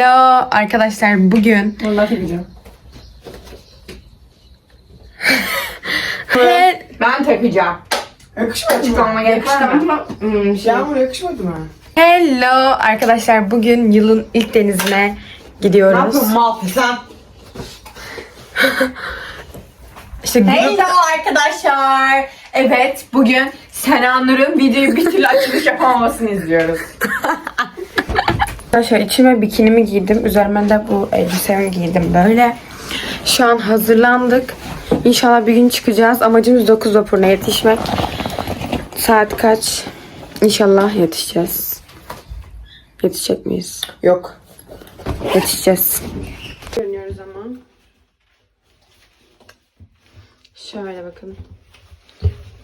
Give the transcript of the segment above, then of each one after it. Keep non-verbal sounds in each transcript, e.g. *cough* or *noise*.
Hello arkadaşlar bugün Bunlar takacağım. He- Ben takacağım. Yakışmadı Açıklama mı? gerek var mı? Hmm, şey. Yağmur yakışmadı mı? Hello arkadaşlar bugün yılın ilk denizine Ne gidiyoruz. yapıyorsun mal sen? İşte grup- Hello arkadaşlar. Evet bugün Sena Nur'un videoyu bir türlü açılış yapamamasını izliyoruz. *laughs* Arkadaşlar içime bikinimi giydim. Üzerime de bu elbisemi giydim böyle. Şu an hazırlandık. İnşallah bir gün çıkacağız. Amacımız 9 vapuruna yetişmek. Saat kaç? İnşallah yetişeceğiz. Yetişecek miyiz? Yok. Yetişeceğiz. Görünüyoruz ama. Şöyle bakın.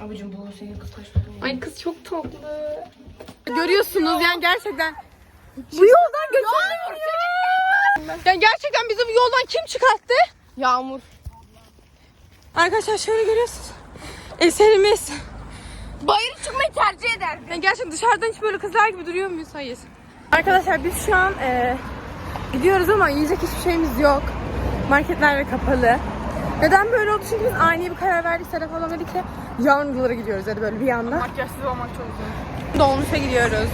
Abucum bu senin kız kaç Ay kız çok tatlı. Görüyorsunuz yani gerçekten. Bu yoldan götürmüyor. Yani gerçekten bizi bu yoldan kim çıkarttı? Yağmur. Arkadaşlar şöyle görüyorsunuz. Eserimiz. Bayırı çıkmayı tercih eder. Yani gerçekten dışarıdan hiç böyle kızlar gibi duruyor muyuz? Hayır. Arkadaşlar biz şu an e, gidiyoruz ama yiyecek hiçbir şeyimiz yok. Marketler de kapalı. Neden böyle oldu? Çünkü biz ani bir karar verdik. Serap dedi ki yarın gidiyoruz dedi böyle bir anda. Makyajsız olmak çok zor. Dolmuşa gidiyoruz.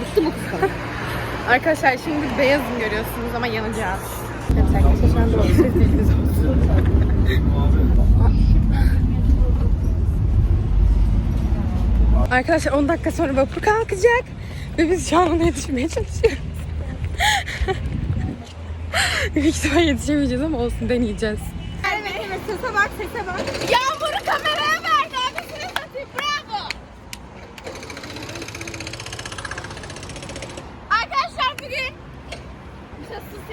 *laughs* Arkadaşlar şimdi beyazım görüyorsunuz ama yanacağız. Arkadaşlar şu anda dolmuşa gidiyoruz. Arkadaşlar 10 dakika sonra vapur kalkacak ve biz şu an ona yetişmeye çalışıyoruz. *laughs* Büyük ihtimal yetişemeyeceğiz ama olsun deneyeceğiz. Evet, evet, sese bak, sese bak. Yağmuru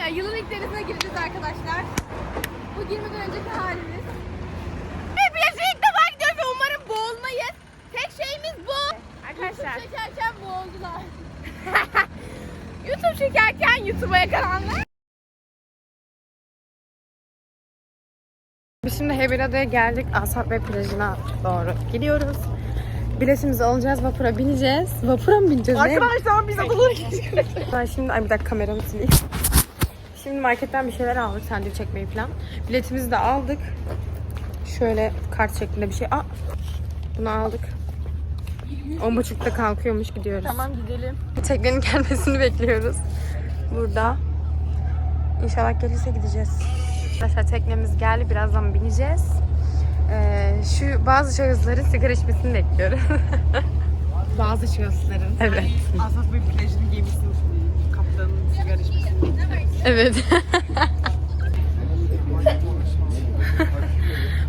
ya, yılın ilk denizine gireceğiz arkadaşlar. Bu girmeden önceki halimiz. Hepimiz ilk defa gidiyoruz ve umarım boğulmayız. Tek şeyimiz bu. Arkadaşlar. YouTube çekerken boğuldular. *laughs* YouTube çekerken YouTube'a yakalanlar. Biz şimdi Heybeliada'ya geldik. Asap ve plajına doğru gidiyoruz. Biletimizi alacağız, vapura bineceğiz. Vapura mı bineceğiz? ne? Arkadaşlar biz adalara gidiyoruz. Ben şimdi ay bir dakika kameramı sileyim. Şimdi marketten bir şeyler aldık sandviç çekmeyi falan. Biletimizi de aldık. Şöyle kart şeklinde bir şey. Aa, bunu aldık. On buçukta kalkıyormuş gidiyoruz. Tamam gidelim. Teknenin *laughs* gelmesini bekliyoruz. Burada. İnşallah gelirse gideceğiz. Arkadaşlar teknemiz geldi. Birazdan bineceğiz. Ee, şu bazı şahısların sigara içmesini bekliyoruz. Bazı şahısların. evet. Asas bir plajını giymişsin. Kaptanın sigara içmesini. Evet.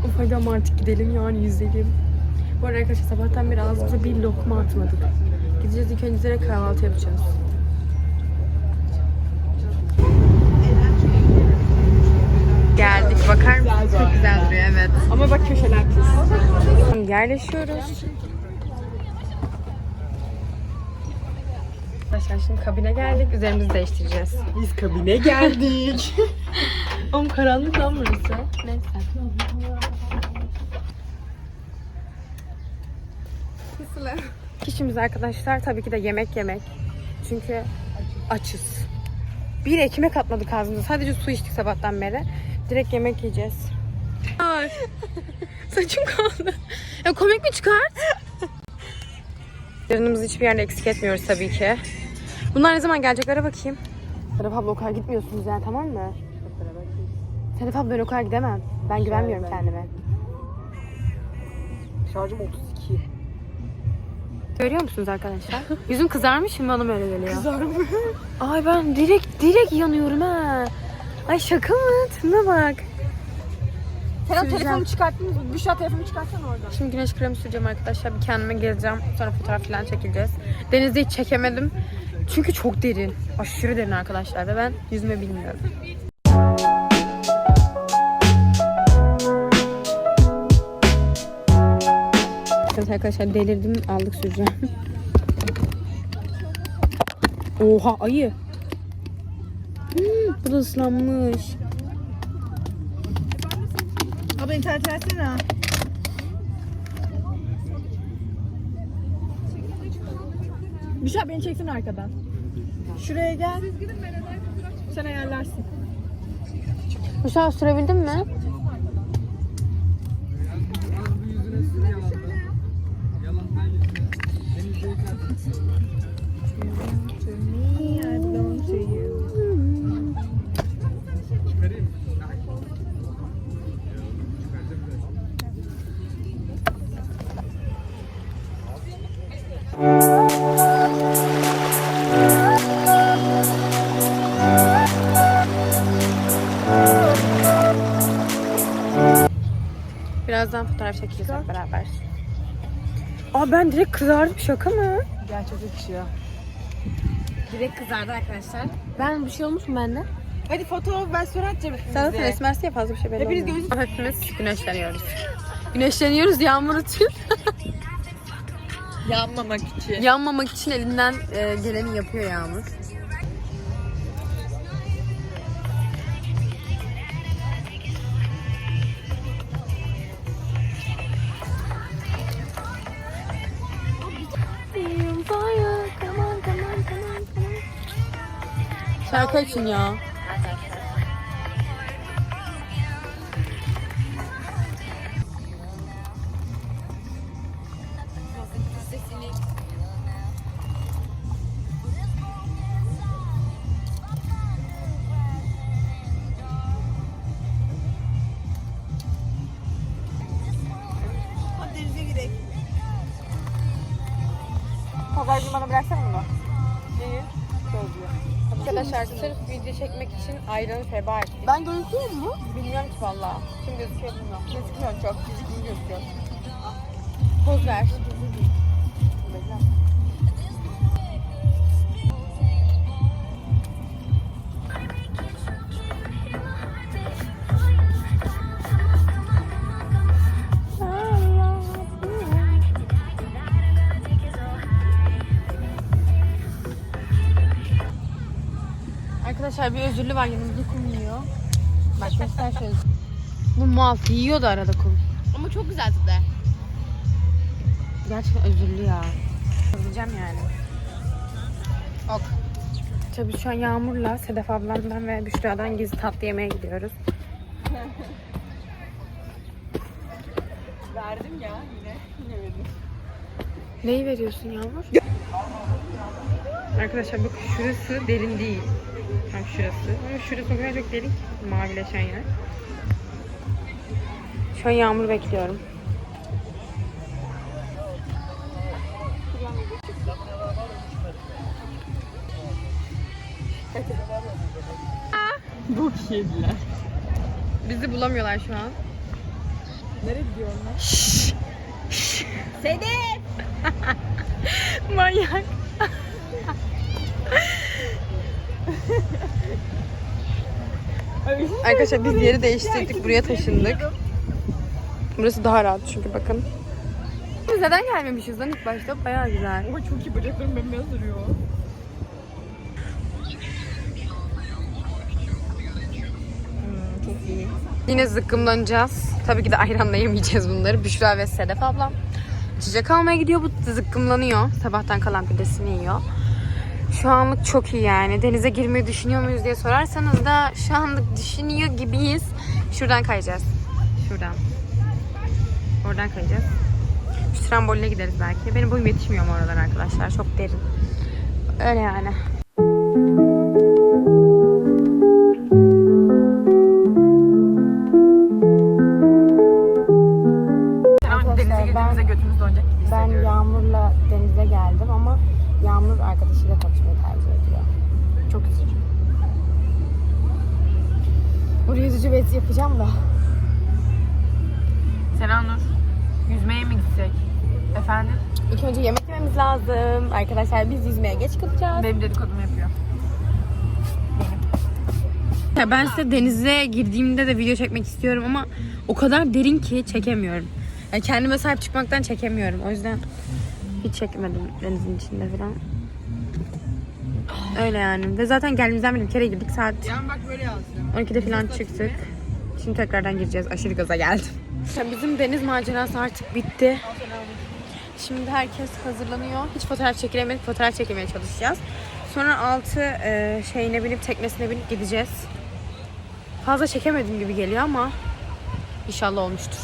of hadi ama artık gidelim yani yüzelim. Bu arada arkadaşlar sabahtan beri ağzımıza bir lokma atmadık. Gideceğiz ilk önce kahvaltı yapacağız. Geldik bakar mısın? Çok güzel duruyor evet. Ama bak köşeler pis. Yerleşiyoruz. Arkadaşlar şimdi kabine geldik. Üzerimizi değiştireceğiz. Biz kabine geldik. *laughs* Oğlum karanlık lan burası. Neyse. Kişimiz arkadaşlar tabii ki de yemek yemek. Çünkü açız. Bir ekmek atmadık ağzımıza. Sadece su içtik sabahtan beri. Direkt yemek yiyeceğiz. Ay. *laughs* Saçım kaldı. Ya komik mi çıkart? Yarınımızı hiçbir yerde eksik etmiyoruz tabii ki. Bunlar ne zaman geleceklere bakayım. Serap abla o kadar gitmiyorsunuz yani tamam mı? Serap abla ben o kadar gidemem. Ben güvenmiyorum kendime. Şarjım 32. Görüyor musunuz arkadaşlar? *laughs* Yüzüm kızarmış şimdi bana mı öyle geliyor? Kızarmış. Ay ben direkt direkt yanıyorum ha. Ay şaka mı? Tına bak. Süreceğim. telefonu çıkarttın mı? Büşra telefonu çıkartsana oradan. Şimdi güneş kremi süreceğim arkadaşlar. Bir kendime geleceğim. Sonra fotoğraf falan çekileceğiz. Denizde hiç çekemedim. Çünkü çok derin. Aşırı derin arkadaşlar. Ve ben yüzme bilmiyorum. Evet arkadaşlar delirdim. Aldık süreceğim. Oha ayı. Hmm, bu da ıslanmış. Abi internet versene. Büşra beni çeksin arkadan. Şuraya gel. Sen ayarlarsın. Uşağı sürebildin mi? Birazdan fotoğraf çekeceğiz hep beraber. Aa ben direkt kızardım şaka mı? Gel çok yakışıyor. Direkt kızardı arkadaşlar. Ben bir şey olmuş mu bende? Hadi foto ben sonra atacağım Sen zaten esmersin ya fazla bir şey belli Hepiniz olmuyor. Hepimiz güneşleniyoruz. Güneşleniyoruz yağmur için. Yanmamak için. Yanmamak için elinden e, geleni yapıyor Yağmur. Şarkı için ya. Günü bana bıraksana. Arkadaşlar sırf video çekmek için ayranı feba ettik. Ben gözüküyor mu? Bilmiyorum ki valla. Kim gözüküyor bilmiyorum. Gözükmüyor çok. Fizik gözüküyor. Poz ver. Arkadaşlar bir özürlü var yanımızda kum yiyor. Bak *laughs* göster şöyle. Bu mal yiyor da arada kum. Ama çok güzel tadı. Gerçekten özürlü ya. Özleyeceğim yani. Ok. Tabii şu an Yağmur'la Sedef ablamdan ve Büşra'dan gizli tatlı yemeye gidiyoruz. Verdim ya yine. Yine verdim. Neyi veriyorsun Yağmur? Arkadaşlar bak şurası derin değil. Tam şurası. Ama şurası o kadar çok derin mavileşen yer. Şu an Yağmur bekliyorum. Bu yediler. Bizi bulamıyorlar şu an. Nereye gidiyor onlar? Sedef! *laughs* Manyak. Arkadaşlar biz yeri değiştirdik. Buraya taşındık. Burası daha rahat çünkü bakın. Biz neden gelmemişiz lan ilk başta? Bayağı güzel. Oha çok iyi bacaklarım bembeyaz duruyor. Hmm, çok iyi. Yine zıkkımlanacağız. Tabii ki de ayranla yemeyeceğiz bunları. Büşra ve Sedef ablam. İçecek almaya gidiyor. Bu zıkkımlanıyor. Sabahtan kalan pidesini yiyor. Şu anlık çok iyi yani. Denize girmeyi düşünüyor muyuz diye sorarsanız da şu anlık düşünüyor gibiyiz. Şuradan kayacağız. Şuradan. Oradan kayacağız. Şu tramboline gideriz belki. Benim boyum yetişmiyor mu oralar arkadaşlar. Çok derin. Öyle yani. Beti yapacağım da. Sena Nur, yüzmeye mi gitsek? Efendim? İlk önce yemek yememiz lazım. Arkadaşlar biz yüzmeye geç kalacağız. Benim dedikodumu yapıyor. Ya ben size denize girdiğimde de video çekmek istiyorum ama o kadar derin ki çekemiyorum. Yani kendime sahip çıkmaktan çekemiyorum. O yüzden hiç çekmedim denizin içinde falan. Öyle yani. Ve zaten geldiğimizden beri bir kere girdik saat Yan bak böyle yazıyor. 12'de falan çıktık. Şimdi tekrardan gireceğiz. Aşırı gaza geldim. bizim deniz macerası artık bitti. Şimdi herkes hazırlanıyor. Hiç fotoğraf çekilemedik. Fotoğraf çekmeye çalışacağız. Sonra altı e, şeyine binip teknesine binip gideceğiz. Fazla çekemedim gibi geliyor ama inşallah olmuştur.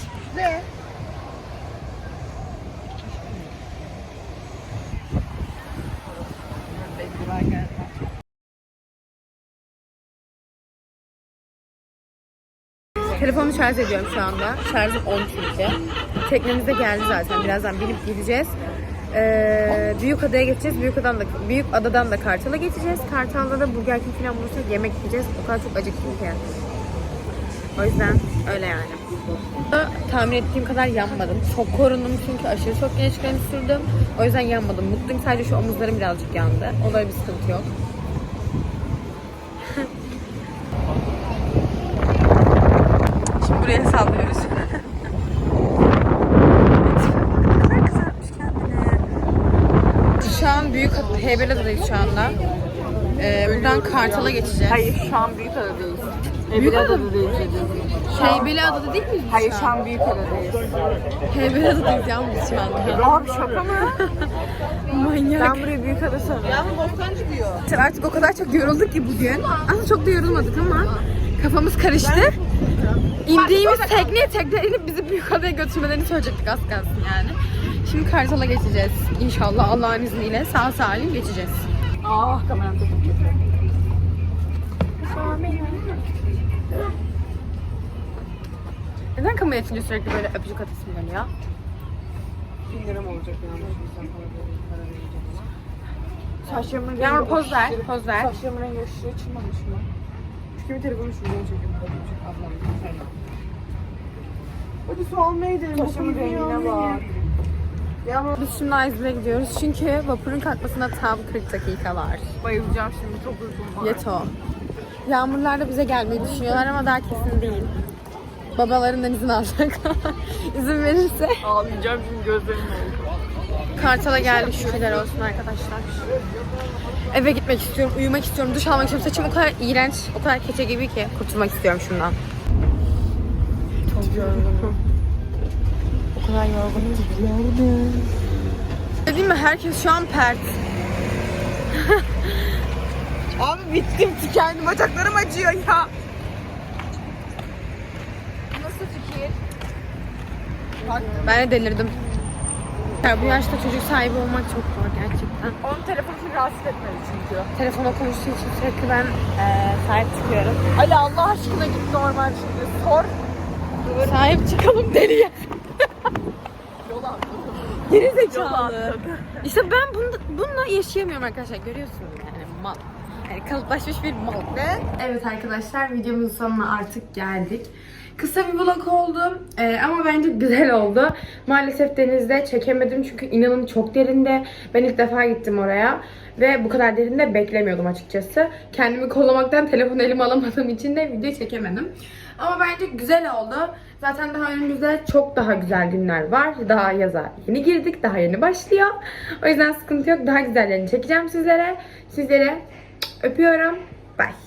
Telefonu şarj ediyorum şu anda. Şarjım 10 çünkü. Teknemiz de geldi zaten. Birazdan binip gideceğiz. Ee, büyük adaya geçeceğiz. Büyük adadan da büyük adadan da Kartal'a geçeceğiz. Kartal'da da Burger King falan bulursak yemek yiyeceğiz. O kadar çok acıktım ki. O yüzden öyle yani. Tahmin ettiğim kadar yanmadım. Çok korundum çünkü aşırı çok genç kremi sürdüm. O yüzden yanmadım. Mutluyum sadece şu omuzlarım birazcık yandı. O da bir sıkıntı yok. Şimdi buraya sallıyoruz. Ne kadar kızartmış kendini. Şu an büyük Heybeliada'dayız şu anda. Ee, buradan Kartal'a geçeceğiz. Hayır şu an büyük adadayız. Büyük ada adada değil. Heybeliada'da değil miyiz Hayır şu an? an büyük adadayız. Heybeliada'dayız ya biz şu anda. Abi şaka mı? Manyak. Ben burayı büyük ada sanıyorum. Ya bu bostan çıkıyor. Artık o kadar çok yorulduk ki bugün. Aslında çok da yorulmadık ama kafamız karıştı. İndiğimiz tekneye tekne inip bizi büyük adaya götürmelerini söyleyecektik az kalsın yani. Şimdi Kartal'a geçeceğiz. İnşallah Allah'ın izniyle sağ salim geçeceğiz. Ah kameram çok kötü. Neden kamera açınca sürekli böyle öpücük atasım geliyor? 1000 liram olacak yani. Saçlarımın Yağmur rengi poz ver, aşırı- poz ver. Saçlarımın rengi aşırı açılmamış mı? Çünkü bir telefonu şuradan çekiyorum. Ablam. Hadi su almaya gidelim. Saçlarımın rengine bak. Yağmur Biz şimdi Aizli'ye gidiyoruz çünkü vapurun kalkmasına tam 40 dakika var. bayılacağım şimdi. Çok uykum var. Yeto. Yağmurlar da bize gelmeyi düşünüyorlar ama daha kesin değil. Babalarından izin alacak. *laughs* izin verirse. Ağlayacağım şimdi gözlerim oldu. Kartal'a geldik şükürler olsun arkadaşlar. Eve gitmek istiyorum, uyumak istiyorum, duş almak istiyorum. Saçım o kadar iğrenç, o kadar keçe gibi ki kurtulmak istiyorum şundan. Çok yorgunum. Kadar yorgunum ki yorgunum. Dediğim mi herkes şu an pert. *laughs* Abi bittim tükendim. Bacaklarım acıyor ya. Nasıl fikir? Ben de delirdim. Ya bu yaşta çocuk sahibi olmak çok zor gerçekten. Onun telefonu rahatsız etmedi çünkü. Telefona konuştuğu için sürekli ben eee sahip çıkıyorum. Ali Allah aşkına git normal şimdi. Sor. Sahip çıkalım deliye. Geri zekalı. İşte ben bunu, bununla yaşayamıyorum arkadaşlar. Görüyorsunuz yani mal. Yani kalıplaşmış bir mal. Ne? Evet arkadaşlar videomuzun sonuna artık geldik. Kısa bir vlog oldu Ee, ama bence güzel oldu. Maalesef denizde çekemedim çünkü inanın çok derinde. Ben ilk defa gittim oraya ve bu kadar derinde beklemiyordum açıkçası. Kendimi kollamaktan telefonu elime alamadığım için de video çekemedim. Ama bence güzel oldu. Zaten daha önümüzde çok daha güzel günler var. Daha yaza yeni girdik. Daha yeni başlıyor. O yüzden sıkıntı yok. Daha güzellerini çekeceğim sizlere. Sizlere öpüyorum. Bye.